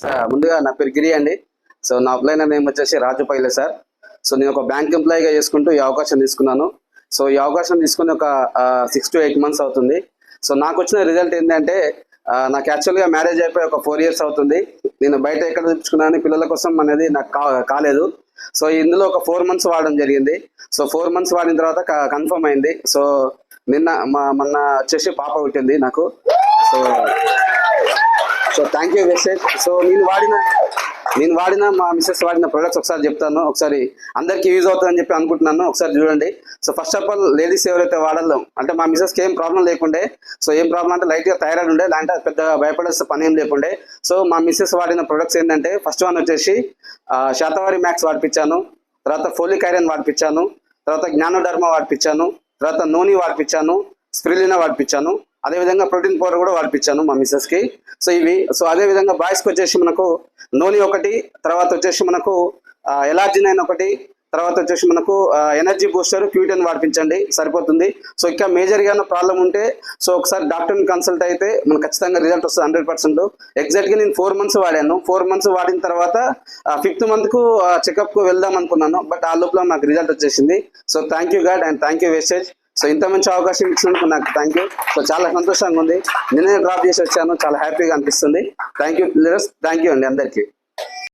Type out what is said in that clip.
Sir ముందుగా నా పేరు గిరి అండి. సో నా అప్లైన నేమ్ వచ్చేసి రాజు పైలే సార్ సో నేను ఒక బ్యాంక్ ఎంప్లాయీగా చేసుకుంటూ ఈ అవకాశం తీసుకున్నాను. సో ఈ అవకాశం తీసుకుని ఒక సిక్స్ టు ఎయిట్ మంత్స్ అవుతుంది. సో నాకు వచ్చిన రిజల్ట్ ఏంటంటే నాకు యాక్చువల్గా మ్యారేజ్ అయిపోయి ఒక ఫోర్ ఇయర్స్ అవుతుంది. నేను బయట ఎక్కడ చూపించుకున్నాను పిల్లల కోసం అనేది నాకు కాలేదు. సో ఇందులో ఒక ఫోర్ మంత్స్ వాడడం జరిగింది. సో ఫోర్ మంత్స్ వాడిన తర్వాత కన్ఫర్మ్ అయింది. సో నిన్న మా మొన్న వచ్చేసి పాప పుట్టింది నాకు. So so thank you Vestige so నేను వాడిన నేను వాడిన మా మిస్సెస్ వాడిన ప్రొడక్ట్స్ ఒకసారి చెప్తాను. ఒకసారి అందరికీ యూజ్ అవుతుందని చెప్పి అనుకుంటున్నాను. ఒకసారి చూడండి. So first of all ladies ఎవరైతే వాడాలో అంటే మా మిస్సెస్కి ఏం ప్రాబ్లం లేకుండే. సో ఏం ప్రాబ్లం అంటే లైట్గా థైరాయిడ్ ఉండే లేదంటే పెద్ద పెద్దగా భయపడాల్సిన పని ఏం లేకుండే. సో మా మిస్సెస్ వాడిన ప్రొడక్ట్స్ ఏంటంటే ఫస్ట్ వన్ వచ్చేసి శాతవారి మ్యాక్స్ వాడిపించాను తర్వాత ఫోలిక్ ఐరన్ వాడిపించాను తర్వాత జ్ఞానోధర్మ వాడిపించాను తర్వాత నూనె వాడిపించాను స్ప్రిలినా వాడిపించాను అదేవిధంగా ప్రోటీన్ పౌడర్ కూడా వాడిపించాను మా మిస్సెస్కి. సో ఇవి సో అదే విధంగా బాయ్స్కి వచ్చేసి మనకు నూనె ఒకటి తర్వాత వచ్చేసి మనకు ఎలార్జిన్ అయిన ఒకటి తర్వాత వచ్చేసి మనకు ఎనర్జీ బూస్టర్ క్యూటన్ వాడిపించండి సరిపోతుంది. సో ఇంకా మేజర్గా ప్రాబ్లం ఉంటే సో ఒకసారి డాక్టర్ని కన్సల్ట్ అయితే మనకు ఖచ్చితంగా రిజల్ట్ వస్తుంది హండ్రెడ్ పర్సెంట్ ఎగ్జాక్ట్గా నేను ఫోర్ మంత్స్ వాడాను. ఫోర్ మంత్స్ వాడిన తర్వాత ఫిఫ్త్ మంత్కు చెకప్కు వెళ్దాం అనుకున్నాను. బట్ ఆ లోపల నాకు రిజల్ట్ వచ్చేసింది. So thank you God and thank you Vestige so ఇంత మంచి అవకాశం ఇచ్చినందుకు నాకు థ్యాంక్ యూ సో చాలా సంతోషంగా ఉంది. నేనే డ్రాప్ చేసి వచ్చాను. చాలా హ్యాపీగా అనిపిస్తుంది. థ్యాంక్ యూ థ్యాంక్ యూ అండి అందరికీ.